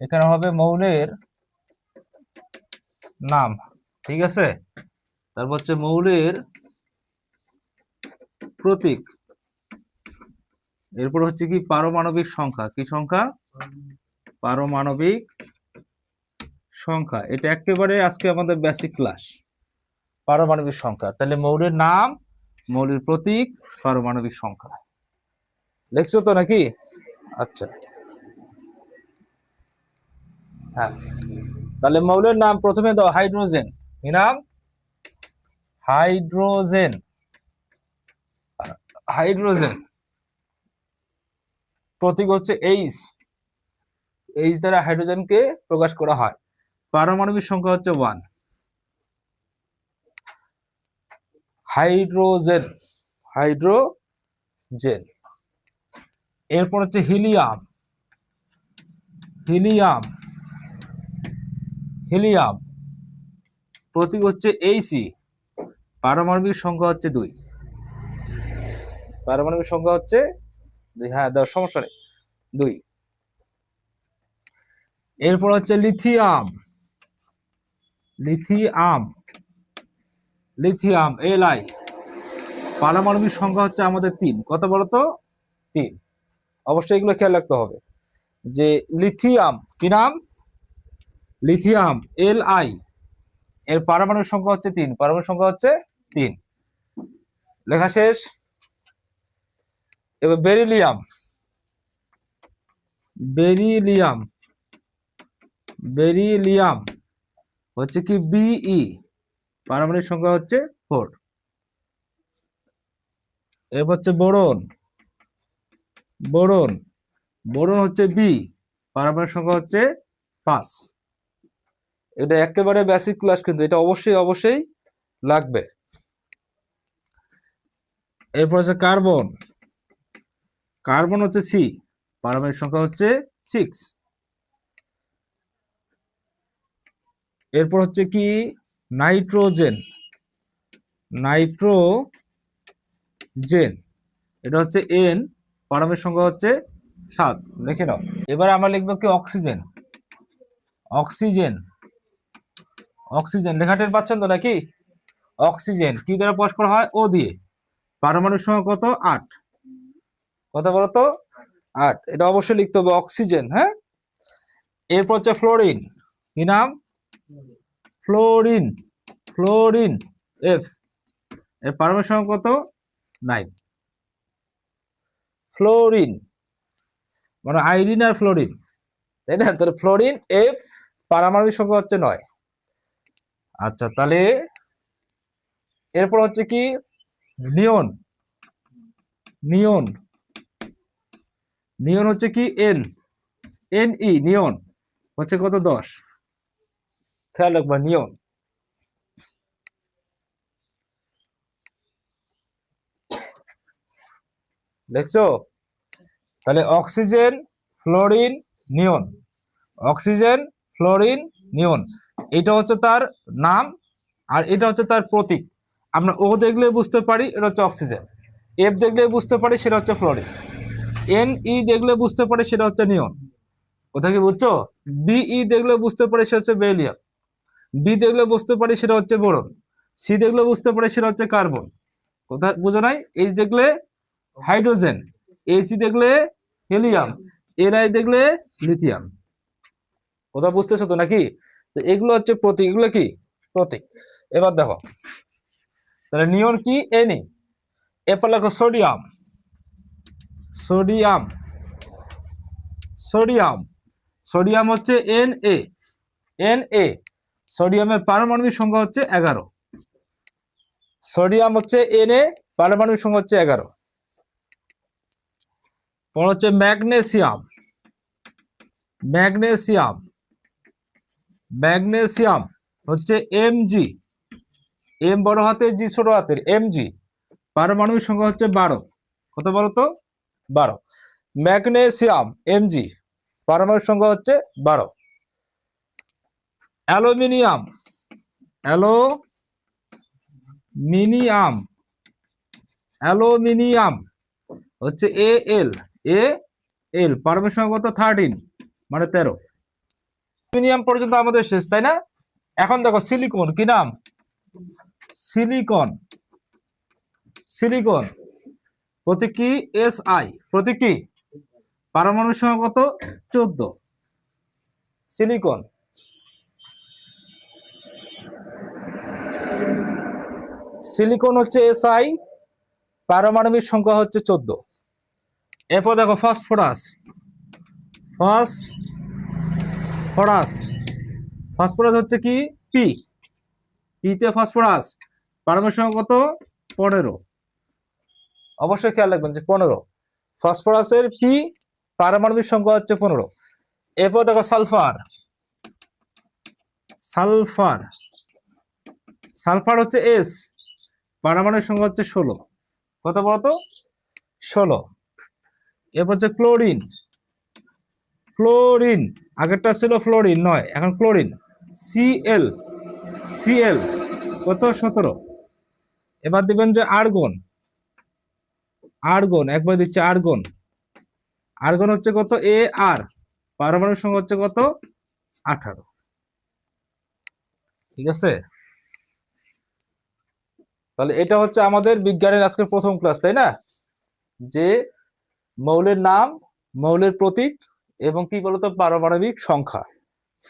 এখানে হবে মৌলের নাম, ঠিক আছে? তারপর হচ্ছে মৌলের প্রতীক। এরপর হচ্ছে কি পারমাণবিক সংখ্যা। কি সংখ্যা? পারমাণবিক সংখ্যা। এটা একেবারে আজকে আমাদের বেসিক ক্লাস পারমাণবিক সংখ্যা। তাহলে মৌলের নাম, মৌলের প্রতীক, পারমাণবিক সংখ্যা। লিখছো তো নাকি? আচ্ছা। হ্যাঁ। তাহলে মৌলের নাম প্রথমে দাও, হাইড্রোজেন। কি নাম? হাইড্রোজেন। হাইড্রোজেন। প্রতীক হচ্ছে এইচ এইচ দ্বারা হাইড্রোজেনকে প্রকাশ করা হয়। পারমাণবিক সংখ্যা হচ্ছে ওয়ান হাইড্রোজেন। হাইড্রোজেন। এরপর হচ্ছে হিলিয়াম। হিলিয়াম। হিলিয়াম। প্রতীক হচ্ছে এইসি পারমাণবিক সংখ্যা হচ্ছে দুই। পারমাণবিক সংখ্যা হচ্ছে হ্যাঁ সমস্যা নেই। দুই। এরপর হচ্ছে lithium. Lithium. Lithium L I পারমাণবিক সংখ্যা হচ্ছে আমাদের তিন। কত বলো তো? তিন। অবশ্যই এগুলো খেয়াল রাখতে হবে। যে লিথিয়াম, কি নাম? লিথিয়াম এল আই এর পারমাণবিক সংখ্যা হচ্ছে তিন। পারমাণবিক সংখ্যা হচ্ছে তিন। লেখা শেষ। এবার বেরিলিয়াম। বেরিলিয়াম। বেরিলিয়াম হচ্ছে কি বিই পারমাণবিক সংখ্যা হচ্ছে ফোর এরপর হচ্ছে বোরন। বোরন। বোরন হচ্ছে বি পারমাণবিক সংখ্যা হচ্ছে পাঁচ। এটা একেবারে বেসিক ক্লাস কিন্তু, এটা অবশ্যই অবশ্যই লাগবে। এরপর হচ্ছে কার্বন কার্বন হচ্ছে সি পারমাণবিক সংখ্যা হচ্ছে সিক্স এরপর হচ্ছে কি? নাইট্রোজেন নাইট্রোজেন এটা হচ্ছে এন পারমাণবিক সংখ্যা হচ্ছে সাত। লিখে নাও। এবার আমরা লিখব কি? Oxygen oxygen oxygen. লেখাটের পাচ্ছেন তো নাকি? অক্সিজেন। কি দ্বারা প্রকাশ করা হয়? ও দিয়ে। পারমাণবিক সংখ্যা কত? আট। কত বলতো? আট। এটা অবশ্যই লিখতে হবে অক্সিজেন হ্যাঁ? এরপর হচ্ছে ফ্লোরিন। কি নাম? ফ্লোরিন। ফ্লোরিন এফ এর পারমাণবিক সংখ্যা কত? নাইন। ফ্লোরিন। মানে আইরিন আর ফ্লোরিন। তাই না? তাহলে ফ্লোরিন এফ পারমাণবিক সংখ্যা হচ্ছে নয়। আচ্ছা তাহলে এরপর হচ্ছে কি? নিয়ন। নিয়ন। নিয়ন হচ্ছে কি? N N E neon. হচ্ছে কত? দশ। খেয়াল রাখবা, নিয়ন। দেখছ? তাহলে oxygen, fluorine, neon. Oxygen, fluorine, neon. এটা হচ্ছে তার নাম আর এটা হচ্ছে তার প্রতীক। আমরা ও দেখলে বুঝতে পারি, এটা হচ্ছে অক্সিজেন। এফ দেখলে বুঝতে পারি, সেটা হচ্ছে ফ্লোরিন। এন, ই দেখলে বুঝতে পারি, সেটা হচ্ছে নিয়ন কোথায় কি বুঝছ? বিই দেখলে বুঝতে পারি, সেটা হচ্ছে বেলিয়াম। বি দেখলে বুঝতে পারি, সেটা হচ্ছে বোরন। সি দেখলে বুঝতে পারি, সেটা হচ্ছে কার্বন। কোথায় বুঝো নাই? এইচ দেখলে হাইড্রোজেন এসি দেখলে হিলিয়াম এল আই দেখলে লিথিয়াম। কোথাও বুঝতেছো তো নাকি? এগুলো হচ্ছে প্রতীক, এগুলো কি? প্রতীক। এবার দেখো, তাহলে নিয়ন কি? এনি এরপর লেখো সোডিয়াম। সোডিয়াম। সোডিয়াম। সোডিয়াম হচ্ছে এন এ এন এ সোডিয়ামের পারমাণবিক সংখ্যা হচ্ছে এগারো। সোডিয়াম হচ্ছে এন এ পারমাণবিক সংখ্যা হচ্ছে এগারো। পর হচ্ছে ম্যাগনেসিয়াম। ম্যাগনেসিয়াম। ম্যাগনেসিয়াম হচ্ছে এম জি এম বড় হাতের জি ছোট হাতের এম জি পারমাণবিক সংখ্যা হচ্ছে বারো। কত বলো তো? বারো। ম্যাগনেসিয়াম এম জি পারমাণবিক সংখ্যা হচ্ছে বারো। অ্যালুমিনিয়াম। অ্যালোমিনিয়াম। অ্যালুমিনিয়াম হচ্ছে এ এল এ এল পারমাণবিক সংখ্যা কত? থার্টিন মানে তেরো। অ্যালুমিনিয়াম পর্যন্ত আমাদের শেষ, তাই না? এখন দেখো, সিলিকন, কি নাম? সিলিকন। সিলিকন। প্রতীক কি? এস আই প্রতীক কি? পারমাণবিক সংখ্যা কত? চোদ্দ। সিলিকন। সিলিকন হচ্ছে এস আই পারমাণবিক সংখ্যা হচ্ছে চোদ্দ। এরপর দেখো, ফসফরাস। ফস ফরাস। ফসফরাস হচ্ছে কি? পি পিতে ফসফরাস। পারমাণবিক সংখ্যা কত? পনেরো। অবশ্যই খেয়াল রাখবেন যে পনেরো। ফসফরাসের পি পারমাণবিক সংখ্যা হচ্ছে পনেরো। এরপর দেখো সালফার। সালফার। সালফার হচ্ছে এস পারমাণবিক সংখ্যা হচ্ছে ষোলো। কত বলতো? ষোলো। এরপর হচ্ছে ক্লোরিন। ক্লোরিন। আগেরটা ছিল ফ্লোরিন, নয়, এখন ক্লোরিন। সিএল সিএল কত? সতেরো। এবার দিবেন যে আর্গন। আর্গন, একবার দিচ্ছে আর্গন। আর্গন হচ্ছে কত? এ আর পারমাণবিক সংখ্যা হচ্ছে কত? আঠারো। ঠিক আছে? তাহলে এটা হচ্ছে আমাদের বিজ্ঞানের আজকের প্রথম ক্লাস তাই না? যে মৌলের নাম, মৌলের প্রতীক এবং কি বলতো? পারমাণবিক সংখ্যা।